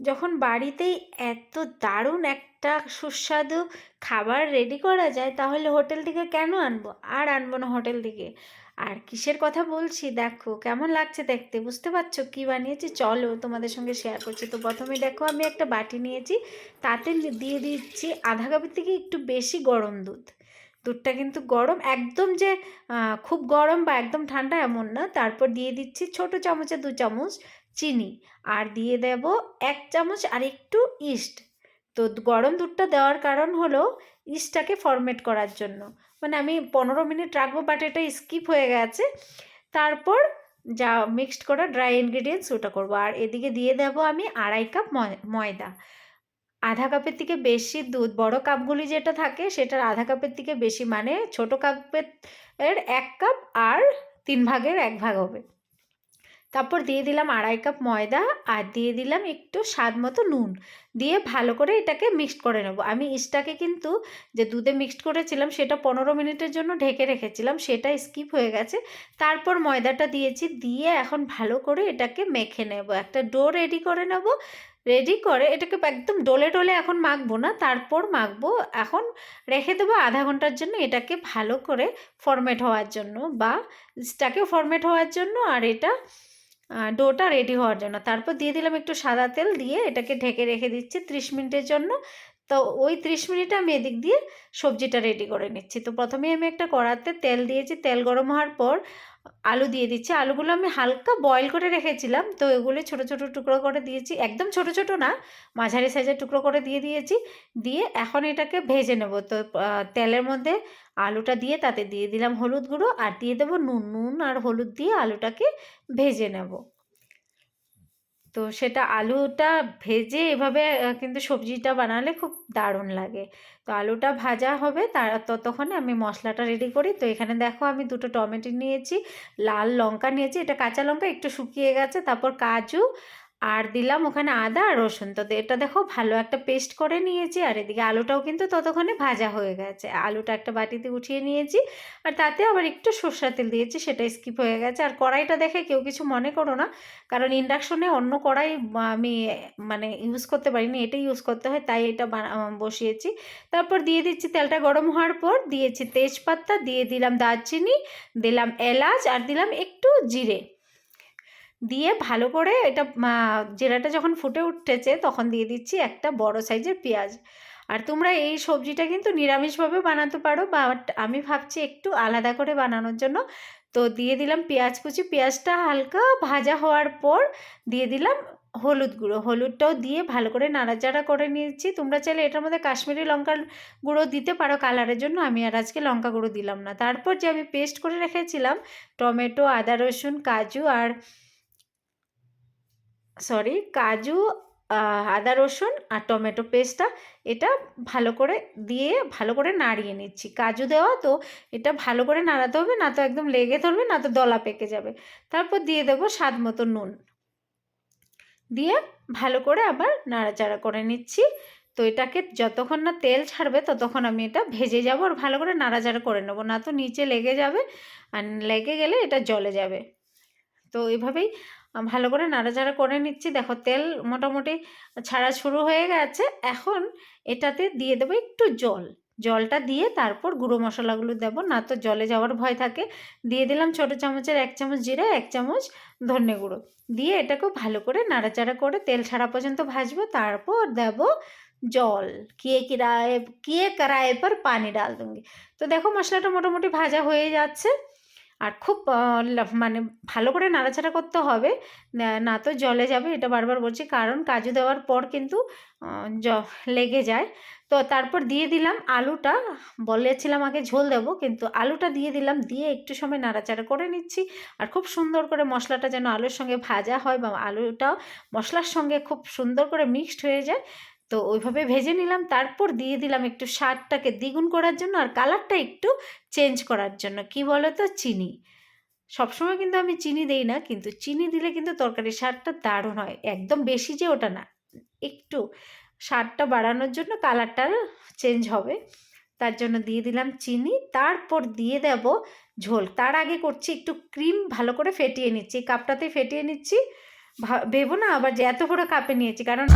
যখন বাড়িতেই এত দারুণ একটা সুস্বাদু খাবার রেডি করা যায়, তাহলে হোটেল থেকে কেন আনব? আর আনব না হোটেল থেকে? আর কিসের কথা বলছি? দেখো, কেমন লাগছে দেখতে? বুঝতে পারছ কি বানিয়েছি? চলো তোমাদের সঙ্গে শেয়ার করছি। তো প্রথমে দেখো, আমি একটা বাটি নিয়েছি। তাতে দিয়ে দিচ্ছি আধা কাপের থেকে একটু বেশি গরম দুধ। দুধটা কিন্তু গরম, একদম যে খুব গরম বা একদম ঠান্ডা এমন না। তারপর দিয়ে দিচ্ছি ছোট চামচে দু চামচ চিনি আর দিয়ে দেব এক চামচ আর একটু ইস্ট। তো গরম দুধটা দেওয়ার কারণ হলো ইস্টটাকে ফরমেট করার জন্য। মানে আমি পনেরো মিনিট রাখব বাট এটা স্কিপ হয়ে গেছে। তারপর যা মিক্সড করা ড্রাই ইনগ্রিডিয়েন্টস ওটা করব। আর এদিকে দিয়ে দেবো আমি আড়াই কাপ ময়দা। আধা কাপের থেকে বেশি দুধ, বড় কাপগুলি যেটা থাকে সেটার আধা কাপের থেকে বেশি মানে ছোট কাপের এক কাপ আর তিন ভাগের এক ভাগ হবে। তারপর দিয়ে দিলাম আড়াই কাপ ময়দা আর দিয়ে দিলাম একটু স্বাদ মতো নুন। দিয়ে ভালো করে এটাকে মিক্সড করে নেব। আমি ইস্টাকে কিন্তু যে দুধে মিক্সড করেছিলাম সেটা পনেরো মিনিটের জন্য ঢেকে রেখেছিলাম, সেটা স্কিপ হয়ে গেছে। তারপর ময়দাটা দিয়েছি, দিয়ে এখন ভালো করে এটাকে মেখে নেব। একটা ডো রেডি করে নেব রেডি করে এটাকে একদম ডোলে ডোলে এখন মাখবো না, তারপর মাখবো। এখন রেখে দেবো আধা ঘণ্টার জন্য এটাকে ভালো করে ফরমেট হওয়ার জন্য বা স্টাকে ফরমেট হওয়ার জন্য আর এটা ডোটা রেডি হওয়ার জন্য। তারপর দিয়ে দিলাম একটু সাদা তেল দিয়ে এটাকে ঢেকে রেখে দিচ্ছি ত্রিশ মিনিটের জন্য। তো ওই ত্রিশ মিনিট আমি এদিক দিয়ে সবজিটা রেডি করে নিচ্ছি। তো প্রথমে আমি একটা কড়াতে তেল দিয়েছি। তেল গরম হওয়ার পর আলু দিয়ে দিচ্ছি। আলুগুলো আমি হালকা বয়েল করে রেখেছিলাম। তো এগুলো ছোট ছোট টুকরো করে দিয়েছি। একদম ছোট ছোট না, মাঝারি সাইজের টুকরো করে দিয়ে দিয়েছি। দিয়ে এখন এটাকে ভেজে নেব। তো তেলের মধ্যে আলুটা দিয়ে তাতে দিয়ে দিলাম হলুদ গুঁড়ো আর দিয়ে দেবো নুন নুন আর হলুদ দিয়ে আলুটাকে ভেজে নেব। তো সেটা আলুটা ভেজে এভাবে কিন্তু সবজিটা বানালে খুব দারুণ লাগে। তো আলুটা ভাজা হবে, তার ততক্ষণে আমি মশলাটা রেডি করি। তো এখানে দেখো আমি দুটো টমেটো নিয়েছি, লাল লঙ্কা নিয়েছি, এটা কাঁচা লঙ্কা, একটু শুকিয়ে গেছে, তারপর কাজু আর দিলাম ওখানে আদা আর রসুন। তো এটা দেখো ভালো একটা পেস্ট করে নিয়েছি, আর এদিকে আলুটাও কিন্তু ততক্ষণে ভাজা হয়ে গেছে। আলুটা একটা বাটিতে উঠিয়ে নিয়েছি, আর তাতে আবার একটু সর্ষা তেল দিয়েছি, সেটা স্কিপ হয়ে গেছে। আর কড়াইটা দেখে কেউ কিছু মনে করো না, কারণ ইন্ডাকশনে অন্য কড়াই আমি মানে ইউজ করতে পারিনি, এটাই ইউজ করতে হয়, তাই এটা বসিয়েছি। তারপর দিয়ে দিচ্ছি তেলটা গরম হওয়ার পর দিয়েছি তেজপাতা, দিয়ে দিলাম দারচিনি, দিলাম এলাচ, আর দিলাম একটু জিরে। দিয়ে ভালো করে এটা জিরাটা যখন ফুটে উঠেছে তখন দিয়ে দিচ্ছি একটা বড় সাইজের পেঁয়াজ। আর তোমরা এই সবজিটা কিন্তু নিরামিষভাবে বানাতে পারো বাট আমি ভাবছি একটু আলাদা করে বানানোর জন্য। তো দিয়ে দিলাম পেঁয়াজ কুচি। পেঁয়াজটা হালকা ভাজা হওয়ার পর দিয়ে দিলাম হলুদ গুঁড়ো। হলুদটাও দিয়ে ভালো করে নাড়াচাড়া করে নিয়েছি। তোমরা চাইলে এটার মধ্যে কাশ্মীরি লঙ্কার গুঁড়ো দিতে পারো কালারের জন্য। আমি আর আজকে লঙ্কা গুঁড়ো দিলাম না। তারপর যে আমি পেস্ট করে রেখেছিলাম, টমেটো, আদা রসুন, কাজু আর সরি কাজু আদা রসুন আর টমেটো পেস্টটা এটা ভালো করে দিয়ে ভালো করে নাড়িয়ে নিচ্ছি। কাজু দেওয়া তো এটা ভালো করে নাড়াতে হবে, না তো একদম লেগে ধরবে, না তো দলা পেকে যাবে। তারপর দিয়ে দেবো স্বাদ মতো নুন। দিয়ে ভালো করে আবার নাড়াচাড়া করে নিচ্ছি। তো এটাকে যতক্ষণ না তেল ছাড়বে, ততক্ষণ আমি এটা ভেজে যাব আর ভালো করে নাড়াচাড়া করে নেব। না তো নিচে লেগে যাবে, আর লেগে গেলে এটা জলে যাবে। তো এভাবেই ভালো করে নাড়াচাড়া করে নিচ্ছি। দেখো তেল মোটামুটি ছাড়া শুরু হয়ে গেছে। এখন এটাতে দিয়ে দেবো একটু জল। জলটা দিয়ে তারপর গুঁড়ো মশলাগুলো দেবো। না তো জলে যাওয়ার ভয় থাকে। দিয়ে দিলাম ছোটো চামচের এক চামচ জিরে, এক চামচ ধনে গুঁড়ো। দিয়ে এটাকেও ভালো করে নাড়াচাড়া করে তেল ছাড়া পর্যন্ত ভাজবো। তারপর দেব জল। কিয়ে কিরায়, কিয়ে করায় পর পানি ডাল দুঙ্গি তো দেখো মশলাটা মোটামুটি ভাজা হয়ে যাচ্ছে। আর খুব মানে ভালো করে নাড়াচাড়া করতে হবে। না তো জলে যাবে, এটা বারবার বলছি। কারণ কাজু দেওয়ার পর কিন্তু জ, লেগে যায়। তো তারপর দিয়ে দিলাম আলুটা। বলেছিলাম আগে ঝোল দেবো, কিন্তু আলুটা দিয়ে দিলাম, দিয়ে একটু সময় নাড়াচাড়া করে নিচ্ছি। আর খুব সুন্দর করে মশলাটা যেন আলুর সঙ্গে ভাজা হয় বা আলুটাও মশলার সঙ্গে খুব সুন্দর করে মিক্সড হয়ে যায়। তো ওইভাবে ভেজে নিলাম। তারপর দিয়ে দিলাম একটু স্বাদটাকে দ্বিগুণ করার জন্য আর কালারটা একটু চেঞ্জ করার জন্য। কি বলো তো চিনি। সবসময় কিন্তু আমি চিনি দেই না, কিন্তু চিনি দিলে কিন্তু তরকারির স্বাদটা দারুণ হয়। একদম বেশি যে ওটা না, একটু স্বাদটা বাড়ানোর জন্য কালারটা চেঞ্জ হবে। তার জন্য দিয়ে দিলাম চিনি। তারপর দিয়ে দেব ঝোল। তার আগে করছি একটু ক্রিম ভালো করে ফেটিয়ে নিচ্ছি। কাপটাতে ফেটিয়ে নিচ্ছি। ভেবো না আবার যে এত বড় কাপে নিয়েছি, কারণ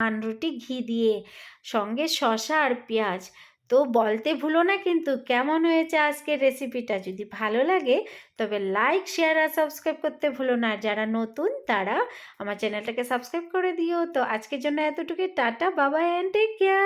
রুটি, ঘি দিয়ে, সঙ্গে শশা আর পেঁয়াজ। তো বলতে ভুলো না কিন্তু কেমন হয়েছে আজকের রেসিপিটা যদি ভালো লাগে, তবে লাইক শেয়ার আর সাবস্ক্রাইব করতে ভুলো না। যারা নতুন, তারা আমার চ্যানেলটাকে সাবস্ক্রাইব করে দিও। তো আজকের জন্য এতটুকু টাটা বাবা অ্যান্ড টেক কেয়ার